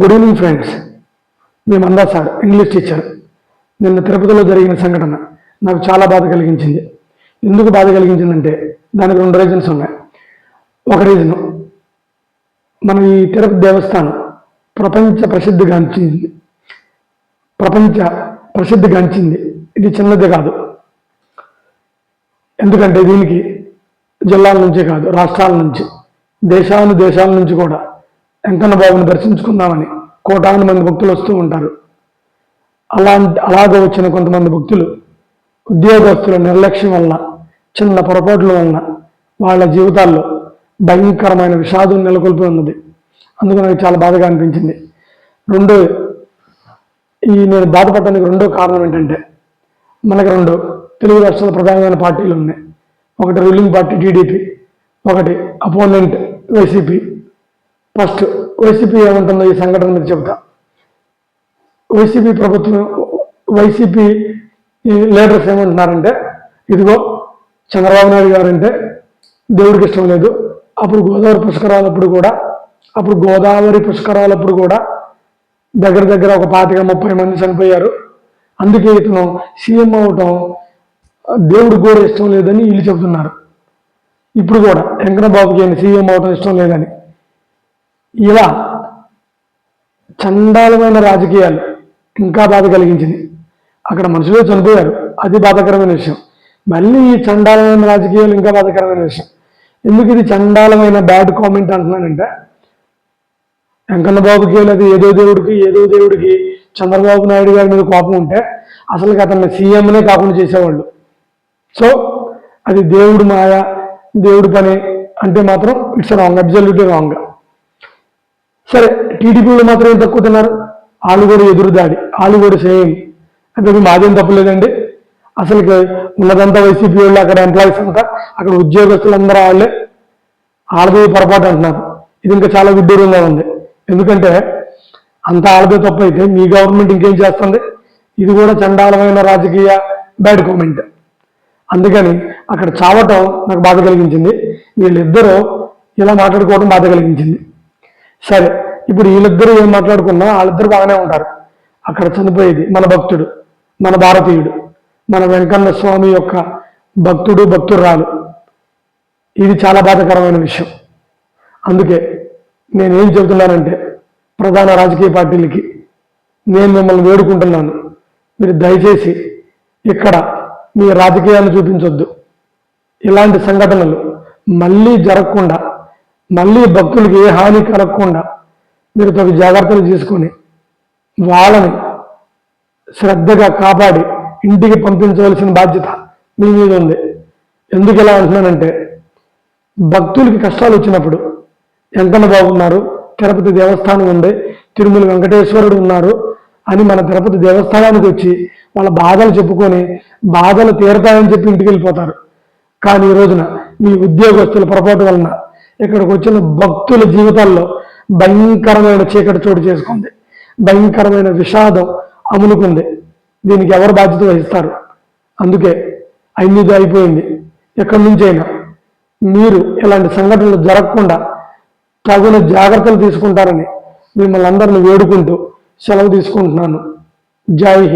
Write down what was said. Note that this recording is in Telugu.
గుడ్ ఈవినింగ్ ఫ్రెండ్స్ మేము అందా సార్ ఇంగ్లీష్ టీచర్ నిన్న తిరుపతిలో జరిగిన సంఘటన నాకు చాలా బాధ కలిగించింది. ఎందుకు బాధ కలిగించిందంటే దానికి రెండు రీజన్స్ ఉన్నాయి. ఒక రీజను మన ఈ తిరుపతి దేవస్థానం ప్రపంచ ప్రసిద్ధిగాంచింది ప్రపంచ ప్రసిద్ధిగాంచింది ఇది చిన్నది కాదు. ఎందుకంటే దీనికి జిల్లాల నుంచే కాదు రాష్ట్రాల నుంచి దేశాలను దేశాల నుంచి కూడా వెంకన్న బాబుని దర్శించుకుందామని కోటాను మంది భక్తులు వస్తూ ఉంటారు. అలాంటి అలాగే వచ్చిన కొంతమంది భక్తులు ఉద్యోగస్తుల నిర్లక్ష్యం వల్ల చిన్న పొరపాట్ల వలన వాళ్ళ జీవితాల్లో భయంకరమైన విషాదం నెలకొల్పి ఉన్నది. అందుకు నాకు చాలా బాధగా అనిపించింది. రెండో ఈ నేను బాధపడడానికి రెండో కారణం ఏంటంటే మనకు రెండు తెలుగు రాష్ట్రాల ప్రధానమైన పార్టీలు ఉన్నాయి. ఒకటి రూలింగ్ పార్టీ టీడీపీ ఒకటి అపోనెంట్ వైసీపీ. ఫస్ట్ వైసీపీ ఏమంటుందో ఈ సంఘటన మీద చెబుతా. వైసీపీ ప్రభుత్వం వైసీపీ లీడర్స్ ఏమంటున్నారంటే ఇదిగో చంద్రబాబు నాయుడు గారు అంటే దేవుడికి ఇష్టం లేదు. అప్పుడు గోదావరి పుష్కరాలప్పుడు కూడా అప్పుడు గోదావరి పుష్కరాలప్పుడు కూడా దగ్గర దగ్గర ఒక పాతిక ముప్పై మంది చనిపోయారు. అందుకే ఇతను సీఎం అవటం దేవుడికి కూడా ఇష్టం లేదని వీళ్ళు చెబుతున్నారు. ఇప్పుడు కూడా వెంకన్న ఆయన సీఎం అవటం ఇష్టం లేదని. ఇలా చండాలమైన రాజకీయాలు ఇంకా బాధ కలిగించింది. అక్కడ మనుషులు చనిపోయారు. అది బాధాకరమైన విషయం. మళ్ళీ ఈ చండాలమైన రాజకీయాలు ఇంకా బాధాకరమైన విషయం. ఎందుకు ఇది చండాలమైన బ్యాడ్ కామెంట్ అంటున్నానంటే వెంకన్న బాబుకి లేదా ఏదో దేవుడికి ఏదో దేవుడికి చంద్రబాబు నాయుడు గారి మీద కోపం ఉంటే అసలు అతన్ని సీఎంనే కాకుండా చేసేవాళ్ళు. సో అది దేవుడు మాయ దేవుడి పని అంటే మాత్రం ఇట్స్ రాంగ్ అబ్జల్యూట్లీ రాంగ్ సరే టీడీపీలో మాత్రం ఏం తక్కువ తిన్నారు? వాళ్ళు కూడా ఎదురుదాడి వాళ్ళు కూడా సేమ్. అంటే మాదేం తప్పలేదండి అసలు ఉన్నదంతా వైసీపీ వాళ్ళు అక్కడ ఎంప్లాయీస్ అంతా అక్కడ ఉద్యోగస్తులు అందరూ వాళ్ళే. ఆడదే పొరపాటు అంటున్నారు. ఇది ఇంకా చాలా విడ్డూరంగా ఉంది. ఎందుకంటే అంత ఆడదే తప్పు అయితే మీ గవర్నమెంట్ ఇంకేం చేస్తుంది? ఇది కూడా చండాలమైన రాజకీయ బ్యాడ్ కామెంట్ అందుకని అక్కడ చావటం నాకు బాధ కలిగించింది. వీళ్ళిద్దరూ ఇలా మాట్లాడుకోవడం బాధ కలిగించింది. సరే ఇప్పుడు వీళ్ళిద్దరూ ఏం మాట్లాడుకున్నా వాళ్ళిద్దరు బాగానే ఉంటారు. అక్కడ చనిపోయేది మన భక్తుడు మన భారతీయుడు మన వెంకన్న స్వామి యొక్క భక్తుడు భక్తురాలు. ఇది చాలా బాధకరమైన విషయం. అందుకే నేనేం చెబుతున్నానంటే ప్రధాన రాజకీయ పార్టీలకి నేను మిమ్మల్ని వేడుకుంటున్నాను. మీరు దయచేసి ఇక్కడ మీ రాజకీయాన్ని చూపించొద్దు. ఇలాంటి సంఘటనలు మళ్ళీ జరగకుండా మళ్ళీ భక్తులకి ఏ హాని కలగకుండా మీరు తగు జాగ్రత్తలు తీసుకొని వాళ్ళని శ్రద్ధగా కాపాడి ఇంటికి పంపించవలసిన బాధ్యత మీ మీద ఉంది. ఎందుకు ఇలా అంటున్నానంటే భక్తులకి కష్టాలు వచ్చినప్పుడు వెంకన్న బాబు ఉన్నారు తిరుపతి దేవస్థానం ఉంది తిరుమల వెంకటేశ్వరుడు ఉన్నారు అని మన తిరుపతి దేవస్థానానికి వచ్చి వాళ్ళ బాధలు చెప్పుకొని బాధలు తీరతాయని చెప్పి ఇంటికి వెళ్ళిపోతారు. కానీ ఈ రోజున మీ ఉద్యోగస్తుల పొరపాటు వలన ఇక్కడికి వచ్చిన భక్తుల జీవితాల్లో భయంకరమైన చీకటి చోటు చేసుకుంది. భయంకరమైన విషాదం అమునుకుంది దీనికి ఎవరు బాధ్యత వహిస్తారు? అందుకే అన్నిది అయిపోయింది. ఎక్కడి నుంచైనా మీరు ఇలాంటి సంఘటనలు జరగకుండా తగిన జాగ్రత్తలు తీసుకుంటారని మిమ్మల్ని అందరిని వేడుకుంటూ సెలవు తీసుకుంటున్నాను. జై హింద్.